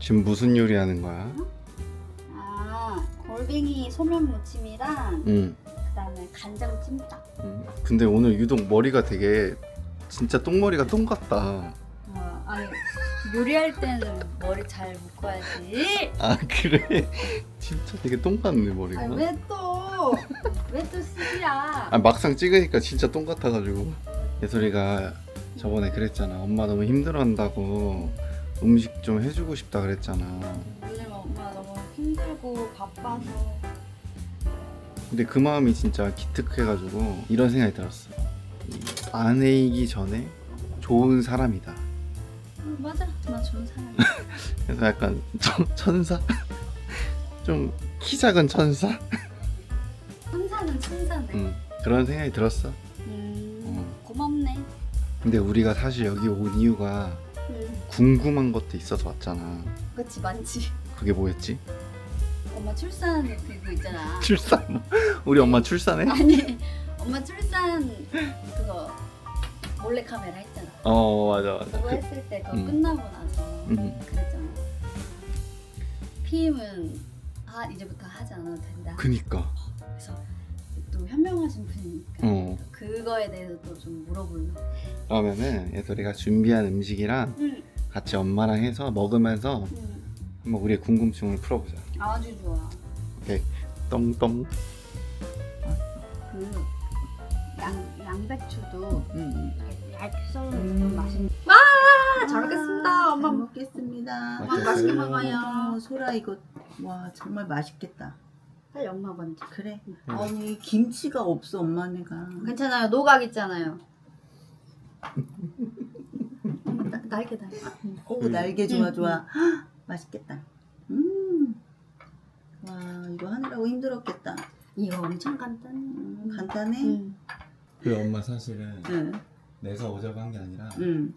지금 무슨 요리 하는 거야? 아 골뱅이 소면 무침이랑 응. 그다음에 간장 찜닭. 응. 근데 오늘 유독 머리가 되게 진짜 똥머리가 똥 같다. 어, 아니 요리할 때는 머리 잘 묶어야지. 아 그래? 진짜 되게 똥 같네 머리가. 아니 왜 또 왜 또 시비야? 아 막상 찍으니까 진짜 똥 같아가지고 예솔이가 저번에 그랬잖아 엄마 너무 힘들어한다고 음식 좀 해주고 싶다 그랬잖아 요즘 엄마 너무 힘들고 바빠서 근데 그 마음이 진짜 기특해가지고 이런 생각이 들었어 이 아내이기 전에 좋은 사람이다 응, 맞아 나 좋은 사람이야. 그래서 약간 천, 천사? 좀 키 작은 천사? 천사는 천사네. 응, 그런 생각이 들었어 음 어. 고맙네. 근데 우리가 사실 여기 온 이유가 음 궁금한 것도 있어서 왔잖아 그치 많지. 그게 뭐였지? 엄마 출산 그거 있잖아. 출산 우리 엄마 출산해? 아니 엄마 출산 그거 몰래 카메라 했잖아. 어 맞아 맞아 그거 그, 했을 때 그거 음. 끝나고 나서 음. 그랬잖아. 피임은 아 이제부터 하지 않아도 된다. 그니까 그래서 또 현명하신 분이니까 어 그거에 대해서 또 좀 물어보려고. 그러면은 예솔이가 준비한 음식이랑 응. 같이 엄마랑 해서 먹으면서 응. 한번 우리의 궁금증을 풀어보자 아주 좋아. 똥똥 그 양, 양배추도 응. 이렇게 얇게 썰어서 음. 맛있는. 와, 잘 먹겠습니다. 엄마 잘 먹겠습니다. 엄마 맛있게 먹어요. 어, 소라 이거 와 정말 맛있겠다. 빨리 엄마 먼저. 그래. 응. 아니 김치가 없어 엄마네가. 괜찮아요. 노각 있잖아요. 나- 날개 날개. 오 음. 날개 좋아 응, 좋아. 헉, 맛있겠다. 음. 와 이거 하느라고 힘들었겠다. 이거 엄청 간단해. 음, 간단해. 응. 그 엄마 사실은 응. 내가 오자고 한 게 아니라 응.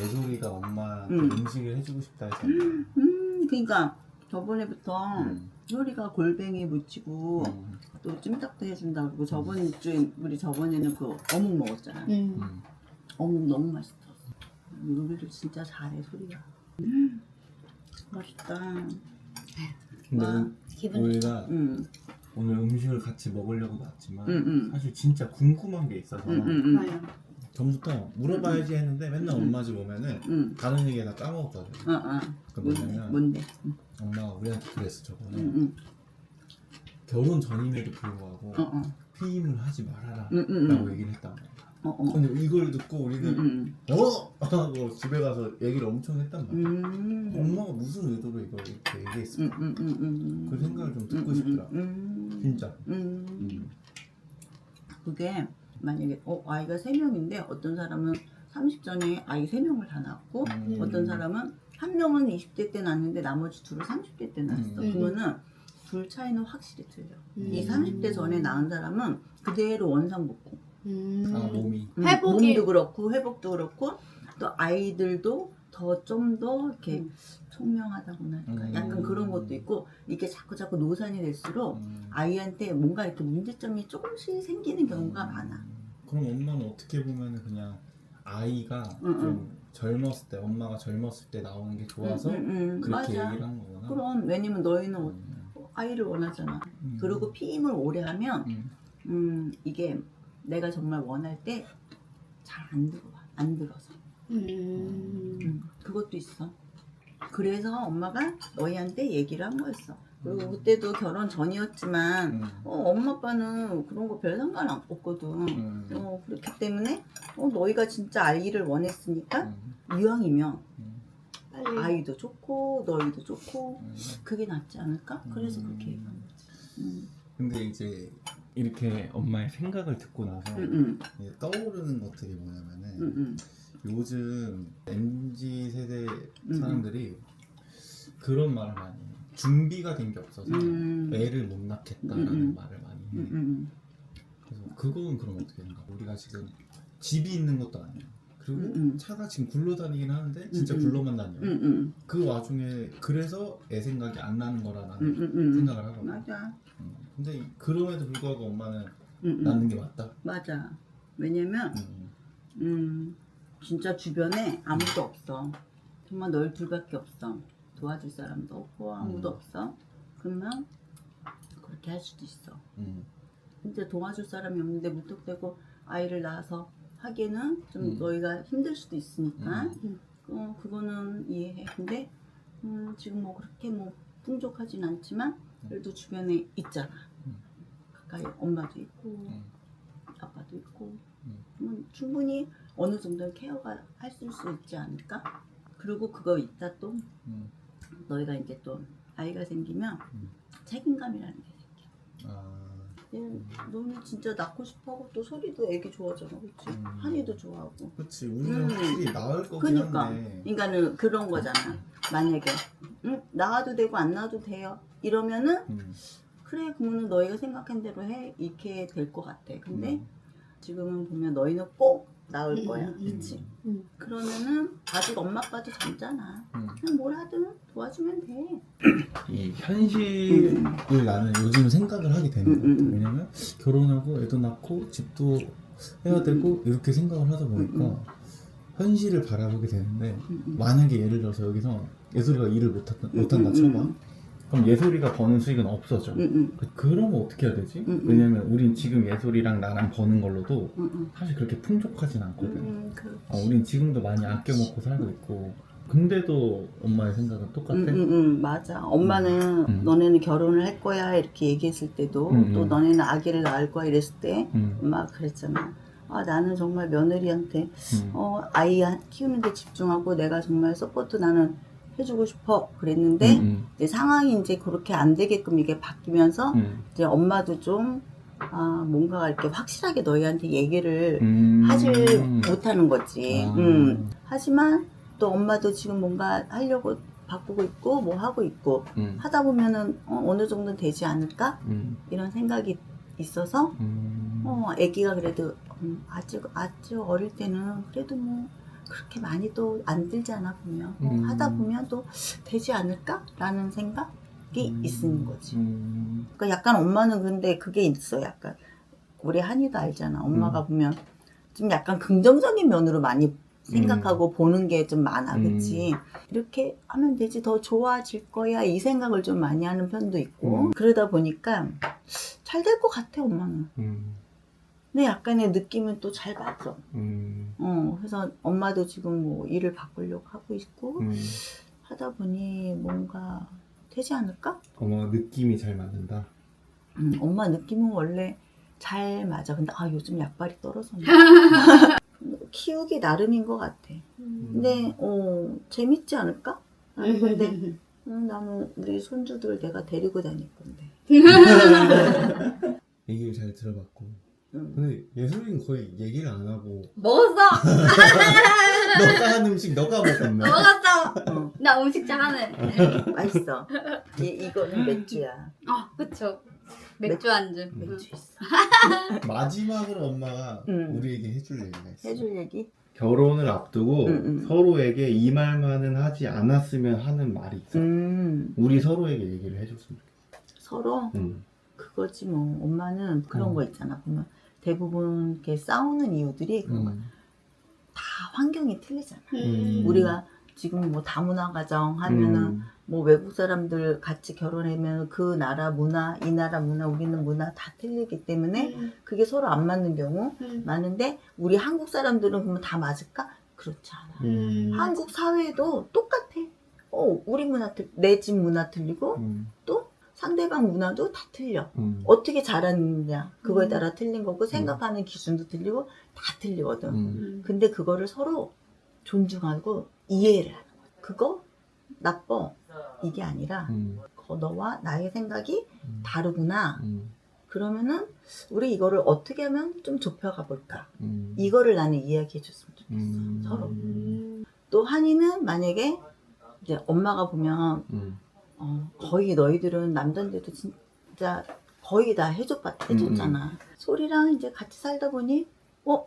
예솔이가 엄마한테 음. 음식을 해주고 싶다 해서 음. 그러니까 저번에부터 음. 요리가 골뱅이 무치고 음. 또 찜닭도 해준다 그리고 저번 주에 우리 저번에는 그 어묵 먹었잖아. 응. 음. 어묵 너무 맛있어. 요리를 진짜 잘해 소리가. 음, 맛있다. 근데 와. 우- 기분 우리가 응, 오늘 음식을 같이 먹으려고 왔지만 응, 응. 사실 진짜 궁금한 게 있어서 응, 응, 응. 좋아요. 전부터 물어봐야지 했는데 맨날 음. 엄마 집 오면은 응. 다른 얘기 다 까먹었거든 어, 어. 그 뭔데? 뭐냐면 뭔데? 응, 엄마가 우리한테 그랬어 저번에 응, 응. 결혼 전임에도 불구하고 어, 어. 피임을 하지 말아라 응, 응, 라고 응. 얘기를 했단 말이야 어, 어. 근데 이걸 듣고 응, 우리는 응, 어? 하고 집에 가서 얘기를 엄청 했단 말이야 음. 엄마가 무슨 의도로 이걸 이렇게 응, 얘기했을까 응, 응, 응. 그 생각을 좀 듣고 응, 싶더라 응, 응. 진짜 음. 음. 그게 만약에 어, 아이가 세명인데 어떤 사람은 30전에 아이 세명을다 낳았고 음. 어떤 사람은 한 명은 20대 때 낳았는데 나머지 둘은 30대 때 낳았어. 음. 그거는 둘 차이는 확실히 틀려. 음. 이 30대 전에 낳은 사람은 그대로 원상 복구. 음. 아 몸이 음, 회복이- 몸도 그렇고 회복도 그렇고 또 아이들도 더 좀 더 이렇게 음. 총명하다고나 할까. 음. 약간 그런 것도 있고 이게 자꾸 자꾸 노산이 될수록 음. 아이한테 뭔가 이렇게 문제점이 조금씩 생기는 경우가 음. 많아. 그럼 엄마는 어떻게 보면은 그냥 아이가 응, 좀 젊었을 때 엄마가 젊었을 때 나오는 게 좋아서 응, 응, 응. 그렇게 맞아. 얘기를 한 거구나 그럼 왜냐면 너희는 어- 음. 아이를 원하잖아. 음. 그리고 피임을 오래 하면 음. 음 이게 내가 정말 원할 때 잘 안 들어와 안 들어서 음. 음, 그것도 있어 그래서 엄마가 너희한테 얘기를 한 거였어 그리고 음. 그때도 결혼 전이었지만 음. 어, 엄마 아빠는 그런 거 별 상관 없거든 음. 어, 그렇기 때문에 어, 너희가 진짜 아이를 원했으니까 음. 이왕이면 음. 아이도 좋고 너희도 좋고 음. 그게 낫지 않을까? 그래서 음. 그렇게 얘기한 거지 음. 근데 이제 이렇게 엄마의 생각을 듣고 나서 응, 응, 이제 떠오르는 것들이 뭐냐면은 응, 응. 요즘 MZ 세대 음. 사람들이 그런 말을 많이 해요. 준비가 된 게 없어서 음. 애를 못 낳겠다라는 음, 음. 말을 많이 해. 응, 응, 그래서 그건 그럼 어떻게 되는가? 우리가 지금 집이 있는 것도 아니야. 그리고 음, 음. 차가 지금 굴러 다니긴 하는데 진짜 음, 음. 굴러만 다녀. 응, 응, 그 와중에 그래서 애 생각이 안 나는 거라 나는 응, 응, 응. 생각을 하거든. 맞아. 음. 근데 이- 그럼에도 불구하고 엄마는 응, 응. 낳는 게 맞다. 맞아. 왜냐면 음. 음, 진짜 주변에 아무도 없어. 정말 너희 둘밖에 없어. 도와줄 사람도 없고 아무도 음. 없어. 그러면 그렇게 할 수도 있어. 음. 근데 도와줄 사람이 없는데 무턱대고 아이를 낳아서 하기에는 좀 음. 너희가 힘들 수도 있으니까 음. 어, 그거는 이해해. 근데 음, 지금 뭐 그렇게 뭐 풍족하진 않지만 그래도 주변에 있잖아. 음. 가까이 엄마도 있고 음. 아빠도 있고 음. 음, 충분히 어느 정도는 케어가 했을 수 있지 않을까? 그리고 그거 있다 또 음. 너희가 이제 또 아이가 생기면 음. 책임감이라는 게 생겨. 아. 얘, 너는 진짜 낳고 싶어하고 또 소리도 애기 좋아하잖아, 그렇지? 음. 한이도 좋아하고. 그치 우리는 음. 확실히 나을 거긴 그니까. 한데 그러니까는 그런 거잖아. 만약에 응? 낳아도 되고 안 낳아도 돼요. 이러면은 음. 그래 그러면 너희가 생각한 대로 해 이렇게 될 것 같아. 근데 음. 지금은 보면 너희는 꼭 낳을 음, 거야, 음, 그렇지? 음. 그러면은 아직 엄마 아빠도 젊잖아. 음. 그냥 뭘 하든 도와주면 돼. 이 현실을 나는 요즘 생각을 하게 되는 것 음, 음, 같아 음. 왜냐면 결혼하고 애도 낳고 집도 해야 되고 이렇게 생각을 하다 보니까 음, 현실을 바라보게 되는데 음, 음. 만약에 예를 들어서 여기서 예솔이가 일을 못한다, 음, 못한다 음, 쳐봐 음. 그럼 예솔이가 버는 수익은 없어져 응, 응, 그- 그러면 어떻게 해야 되지? 음, 음. 왜냐면 우린 지금 예솔이랑 나랑 버는 걸로도 응, 응. 사실 그렇게 풍족하진 않거든 음, 그, 어, 우린 지금도 많이 아껴 먹고 살고 있고 근데도 엄마의 생각은 똑같아? 응, 응, 응, 맞아. 엄마는 음. 너네는 결혼을 할 거야 이렇게 얘기했을 때도 음, 또 음. 너네는 아기를 낳을 거야 이랬을 때 음, 엄마가 그랬잖아. 아 나는 정말 며느리한테 음, 어, 아이 키우는데 집중하고 내가 정말 서포트 나는 해주고 싶어 그랬는데 음, 이제 상황이 이제 그렇게 안 되게끔 이게 바뀌면서 음, 이제 엄마도 좀 아, 뭔가 이렇게 확실하게 너희한테 얘기를 음. 하질 못하는 거지. 아. 음. 하지만 또 엄마도 지금 뭔가 하려고 바꾸고 있고 뭐 하고 있고 음, 하다 보면은 어, 어느 정도는 되지 않을까 음, 이런 생각이 있어서 음. 어, 아기가 그래도 음, 아주 아주 어릴 때는 그래도 뭐 그렇게 많이 또 안 들잖아 보면 어, 음. 하다 보면 또 되지 않을까라는 생각이 음. 있는 거지. 음, 그러니까 약간 엄마는 근데 그게 있어 약간 우리 한이도 알잖아. 엄마가 음. 보면 좀 약간 긍정적인 면으로 많이 생각하고 보는 게 좀 많아, 음. 그치? 이렇게 하면 되지, 더 좋아질 거야, 이 생각을 좀 많이 하는 편도 있고. 음. 그러다 보니까 잘 될 것 같아, 엄마는. 음, 근데 약간의 느낌은 또 잘 맞아. 음, 어, 그래서 엄마도 지금 뭐 일을 바꾸려고 하고 있고, 음. 하다 보니 뭔가 되지 않을까? 엄마가 느낌이 잘 맞는다. 음, 엄마 느낌은 원래 잘 맞아. 근데 아 요즘 약발이 떨어졌네. 키우기 나름인 것 같아. 근데 어 재밌지 않을까? 근데 음, 나는 우리 손주들 내가 데리고 다닐 건데. 얘기를 잘 들어봤고. 음. 근데 예솔이는 거의 얘기를 안 하고 먹었어. 너가 한 음식 너가 먹었네. 먹었어. 어, 나 음식 잘하네. 맛있어. 이, 이거는 맥주야. 아 그쵸. 맥주 안주. 맥주 있어. 마지막으로 엄마가 음. 우리에게 해줄 얘기가 있어. 해줄 얘기? 결혼을 앞두고 음, 음. 서로에게 이 말만은 하지 않았으면 하는 말이 있어. 음 우리 서로에게 얘기를 해줬으면 서로 좋겠어. 음. 그거지 뭐. 엄마는 그런 음. 거 있잖아. 보면 대부분 이렇게 싸우는 이유들이. 음. 다 환경이 틀리잖아. 음. 우리가 지금 뭐 다문화 가정 하면은 음. 뭐 외국 사람들 같이 결혼하면 그 나라 문화, 이 나라 문화, 우리는 문화 다 틀리기 때문에 음. 그게 서로 안 맞는 경우 많은데 우리 한국 사람들은 그러면 다 맞을까? 그렇지 않아. 음. 한국 사회도 똑같아. 어, 우리 문화 틀, 내 집 문화 틀리고 음. 또 상대방 문화도 다 틀려. 음. 어떻게 자랐느냐 그거에 음. 따라 틀린 거고 생각하는 기준도 틀리고 다 틀리거든. 음. 근데 그거를 서로 존중하고 이해를 하는 거야. 그거 나빠 이게 아니라 음. 거- 너와 나의 생각이 음. 다르구나. 음. 그러면은 우리 이거를 어떻게 하면 좀 좁혀가 볼까? 음. 이거를 나는 이야기해 줬으면 좋겠어. 음. 서로. 음. 또 한이는 만약에 이제 엄마가 보면 음. 어, 거의 너희들은 남자인데도 진짜 거의 다 해줬, 해줬잖아. 소리랑 이제 같이 살다 보니, 어?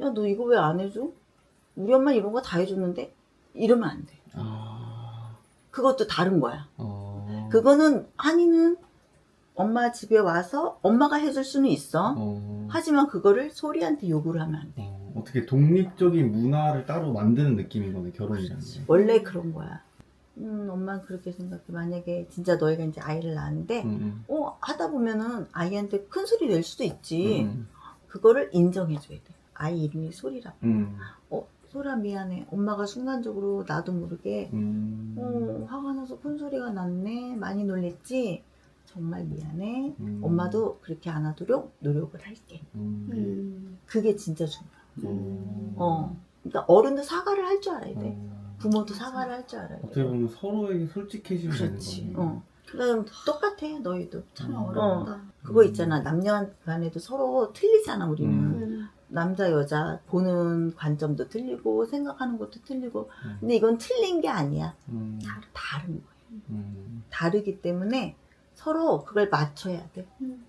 야, 너 이거 왜 안 해줘? 우리 엄마 이런 거 다 해줬는데? 이러면 안 돼. 아. 그것도 다른 거야. 어. 그거는, 한이는 엄마 집에 와서 엄마가 해줄 수는 있어. 어. 하지만 그거를 소리한테 요구를 하면 안 돼. 어. 어떻게 독립적인 문화를 따로 만드는 느낌인 거네 결혼이라는 게. 원래 그런 거야. 음, 엄마는 그렇게 생각해. 만약에 진짜 너희가 이제 아이를 낳았는데, 음, 어, 하다 보면은 아이한테 큰 소리 낼 수도 있지. 음, 그거를 인정해줘야 돼. 아이 이름이 소리라. 음, 어, 소라 미안해. 엄마가 순간적으로 나도 모르게, 음, 어, 화가 나서 큰 소리가 났네. 많이 놀랬지? 정말 미안해. 음. 엄마도 그렇게 안 하도록 노력을 할게. 음, 음. 그게 진짜 중요해. 음. 어. 그러니까 어른도 사과를 할 줄 알아야 돼. 어. 부모도 사과를 할 줄 알아야 어떻게 돼. 보면 서로에게 솔직해지면 되는 그렇지. 거네. 어. 그럼 똑같아, 너희도. 참 음. 어렵다. 그거 있잖아. 남녀 간에도 서로 틀리잖아, 우리는. 음. 음. 남자, 여자 보는 관점도 틀리고, 생각하는 것도 틀리고. 음. 근데 이건 틀린 게 아니야. 음, 다른 거야. 음. 다르기 때문에 서로 그걸 맞춰야 돼. 음.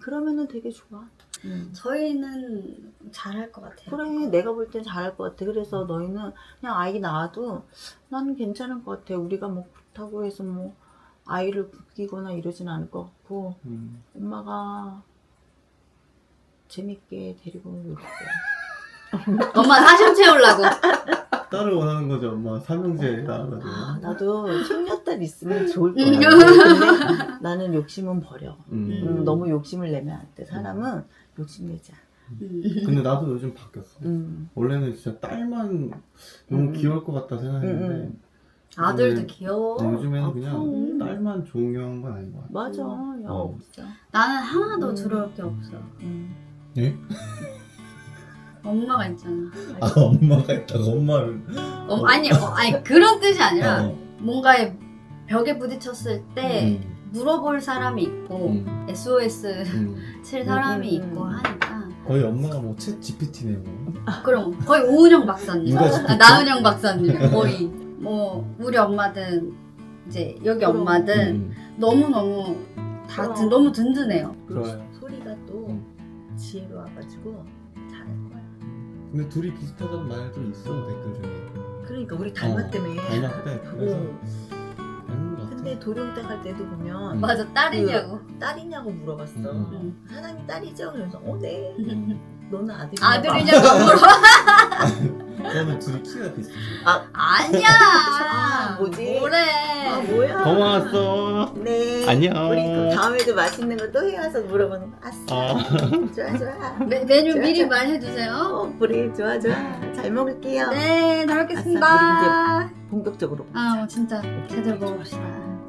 그러면은 되게 좋아. 음. 저희는 잘할 것 같아요. 그래, 내가 볼 땐 잘할 것 같아. 그래서 너희는 그냥 아이 낳아도 나는 괜찮을 것 같아. 우리가 뭐 그렇다고 해서 뭐 아이를 굶기거나 이러진 않을 것 같고, 음. 엄마가 재밌게 데리고 놀게. 엄마 사심 채우려고. 딸을 원하는 거죠 엄마 삼형제 낳아가지고 아, 나도 손녀딸 있으면 좋을 거야. 음. 근데 나는 욕심은 버려. 음. 음, 너무 욕심을 내면 안 돼. 사람은 욕심내지 않아. 음. 근데 나도 요즘 바뀌었어 음. 원래는 진짜 딸만 너무 음. 귀여울 것 같다 생각했는데 음, 아들도 요즘엔- 귀여워. 어, 요즘에는 아, 그냥. 딸만 존경한 건 아닌 것 같아 맞아. 야, 어. 없어. 나는 하나도 음. 두려울 게 없어. 음. 예? 엄마가 있잖아. 아 엄마가 있다가 엄마를 어, 아니, 어, 아니 그런 뜻이 아니라 어. 뭔가에 벽에 부딪혔을 때 음. 물어볼 사람이 있고 음. SOS 음. 칠 사람이 음, 음, 있고 음. 하니까 거의 엄마가 뭐챗 GPT네요 그럼 거의 오은영 박사님? 아, 나은영 박사님 거의 뭐 우리 엄마든 이제 여기 그럼. 엄마든 음. 너무 너무 다 그럼. 든, 너무 든든해요. 소리가 또 음. 지혜로워가지고 잘할 거야. 근데 둘이 비슷하다는 말도 있어 댓글 중에 그러니까 우리 닮았다며. 닮았대 그래서 어. 근데 도룡댁 할 때도 보면 음. 맞아 딸이냐고. 딸이냐고 물어봤어. 음. 음. 사람이 딸이죠? 그래서 어 네. 너는 아들이냐고. 아들이냐고 안 물어. 저는 둘이 키가 비슷해 아니야. 아, 뭐지? 뭐래. 아 뭐야? 고마웠어. 네. 안녕. 우리 또 다음에도 맛있는 거 또 해와서 물어보는 거. 아싸. 아. 좋아 좋아. 메, 메뉴 좋아, 미리 좋아. 말해주세요. 어 그래 좋아 좋아. 잘 먹을게요. 네, 잘 아싸, 먹겠습니다. 본격적으로. 아, 진짜 제대로 먹읍시다.